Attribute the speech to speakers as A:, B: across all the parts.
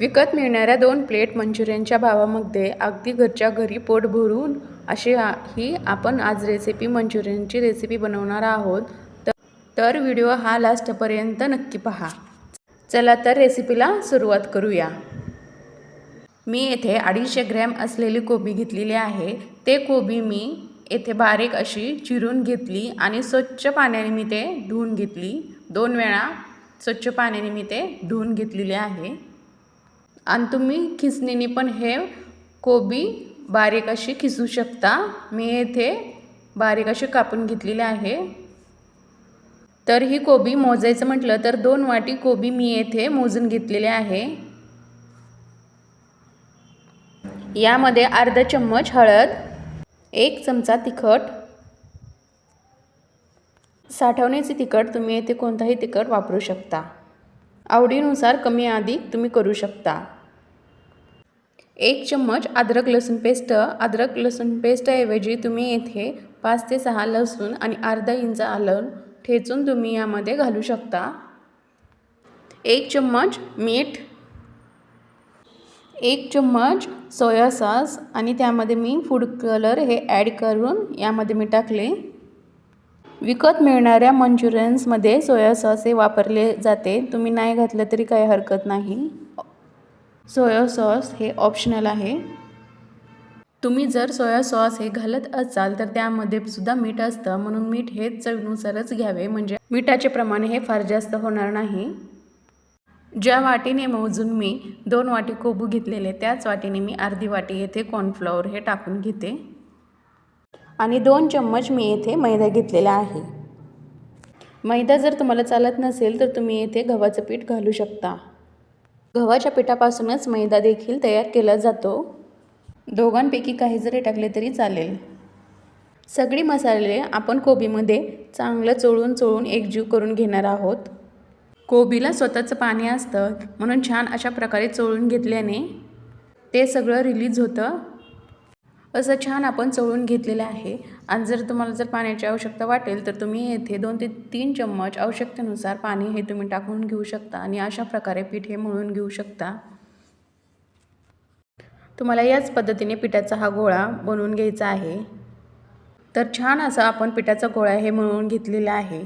A: विकत मिळणाऱ्या दोन प्लेट मंचुरियनच्या भावामध्ये अगदी घरच्या घरी पोट भरून अशी ही आपण आज रेसिपी मंचुरियनची रेसिपी बनवणार आहोत. तर तर व्हिडिओ हा लास्टपर्यंत नक्की पहा. चला तर रेसिपीला सुरुवात करूया. मी येथे अडीचशे ग्रॅम असलेली कोबी घेतलेली आहे. ते कोबी मी येथे बारीक अशी चिरून घेतली आणि स्वच्छ पाण्याने मी ते धुवून घेतली. दोन वेळा स्वच्छ पाण्याने मी ते धुवून घेतलेले आहे. आणि तुम्ही खिसणीने पण हे कोबी बारीक अशी खिसू शकता. मी येथे बारीक अशी कापून घेतलेली आहे. तर ही कोबी मोजायचं म्हटलं तर दोन वाटी कोबी मी येथे मोजून घेतलेले आहे. यामध्ये अर्धा चम्मच हळद एक चमचा तिखट साठवण्याचे तिखट तुम्ही येथे कोणताही तिखट वापरू शकता. आवडीनुसार कमी अधिक तुम्ही करू शकता. एक चम्मच अद्रक लसूण पेस्ट. अद्रक लसूण पेस्टऐवजी तुम्ही येथे पाच ते सहा लसूण आणि अर्धा इंच आलं ठेचून तुम्ही यामध्ये घालू शकता. एक चम्मच मीठ. एक चम्मच सोया सॉस आणि त्यामध्ये मी फूड कलर हे ॲड करून यामध्ये मी टाकले. विकत मिळणाऱ्या मंचुरियन्समध्ये सोया सॉस हे वापरले जाते. तुम्ही नाही घातलं तरी काही हरकत नाही. सोया सॉस हे ऑप्शनल आहे. तुम्ही जर सोया सॉस हे घालत असाल तर त्यामध्ये सुद्धा मीठ असतं. म्हणून मीठ हे चवीनुसारच घ्यावे. म्हणजे मिठाचे प्रमाण हे फार जास्त होणार नाही. ज्या वाटीने मोजून मी दोन वाटी कोबू घेतलेले त्याच वाटीने मी अर्धी वाटी येथे कॉर्नफ्लॉवर हे टाकून घेते. आणि दोन चम्मच मी येथे मैदा घेतलेला आहे. मैदा जर तुम्हाला चालत नसेल तर तुम्ही येथे गव्हाचं पीठ घालू शकता. गव्हाच्या पिठापासूनच मैदा देखील तयार केला जातो. दोघांपैकी काही जरी टाकले तरी चालेल. सगळी मसाले आपण कोबीमध्ये चांगलं चोळून चोळून एकजीव करून घेणार आहोत. कोबीला स्वतःचं पाणी असतं म्हणून छान अशा प्रकारे चोळून घेतल्याने ते सगळं रिलीज होतं. असं छान आपण चळून घेतलेलं आहे. आणि जर तुम्हाला जर पाण्याची आवश्यकता वाटेल तर तुम्ही येथे दोन ते तीन चम्मच आवश्यकतेनुसार पाणी हे तुम्ही टाकून घेऊ शकता आणि अशा प्रकारे पीठ हे मळून घेऊ शकता. तुम्हाला याच पद्धतीने पिठाचा हा गोळा बनवून घ्यायचा आहे. तर छान असा आपण पिठाचा गोळा हे मळून घेतलेला आहे.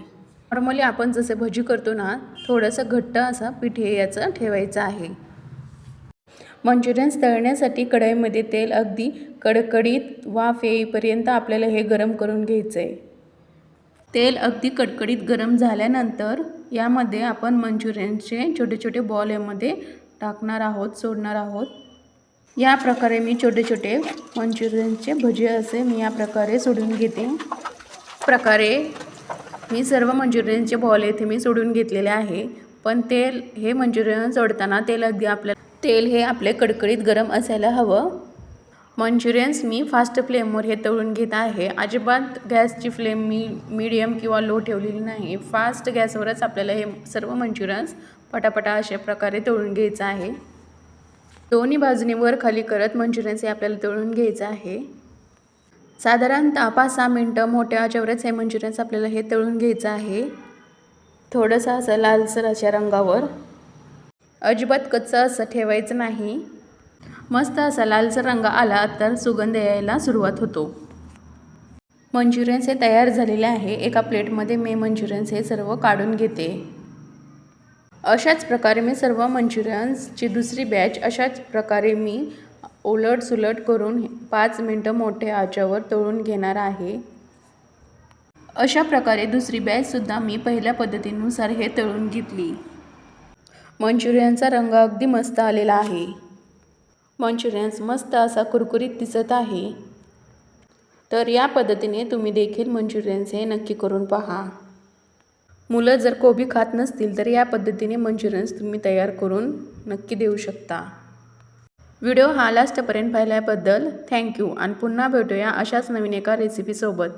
A: नॉर्मली आपण जसे भजी करतो ना थोडंसं घट्ट असं पीठ हे याचं ठेवायचं आहे. मंचुरियन्स तळण्यासाठी कढईमध्ये तेल अगदी कडकडीत वाफ येईपर्यंत आपल्याला हे गरम करून घ्यायचं आहे तेल अगदी कडकडीत गरम झाल्यानंतर यामध्ये आपण मंचुरियनचे छोटे छोटे बॉल यामध्ये टाकणार आहोत सोडणार आहोत. या प्रकारे मी छोटे छोटे मंचुरियनचे भजे असे मी या प्रकारे सोडून घेते. प्रकारे मी सर्व मंचुरियनचे बॉल येथे मी सोडून घेतलेले आहे. पण तेल हे मंचुरियन सोडताना तेल अगदी आपल्या तेल हे आपले कडकडीत गरम असायला हवं. मंचुरियन्स मी फास्ट फ्लेमवर हे तळून घेत आहे. अजिबात गॅसची फ्लेम मी मीडियम किंवा लो ठेवलेली नाही. फास्ट गॅसवरच आपल्याला हे सर्व मंचुरियन्स पटापटा अशा प्रकारे तळून घ्यायचं आहे. दोन्ही बाजूने वर खाली करत मंचुरियन्स हे आपल्याला तळून घ्यायचं आहे. साधारणतः पाच सहा मिनटं मोठ्या याच्यावरच हे मंचुरियन्स आपल्याला हे तळून घ्यायचं आहे. थोडंसं असं लालसर अशा रंगावर. अजिबात कच्चं असं ठेवायचं नाही. मस्त असा लालसर रंग आला तर सुगंध यायला सुरुवात होतो. मंचुरियन्स हे तयार झालेले आहे. एका प्लेटमध्ये मी मंचुरियन्स हे सर्व काढून घेते. अशाच प्रकारे मी सर्व मंचुरियन्सची दुसरी बॅच अशाच प्रकारे मी उलट सुलट करून पाच मिनटं मोठ्या आच्यावर तळून घेणार आहे. अशा प्रकारे दुसरी बॅचसुद्धा मी पहिल्या पद्धतीनुसार हे तळून घेतली. मंचुरियनचा रंग अगदी मस्त आलेला आहे. मंचुरियन्स मस्त असा कुरकुरीत दिसत आहे. तर या पद्धतीने तुम्ही देखील मंचुरियन्स हे नक्की करून पहा. मुलं जर कोबी खात नसतील तर या पद्धतीने मंचुरियन्स तुम्ही तयार करून नक्की देऊ शकता. व्हिडिओ हा लास्टपर्यंत पाहिल्याबद्दल थँक्यू आणि पुन्हा भेटूया अशाच नवीन एका रेसिपीसोबत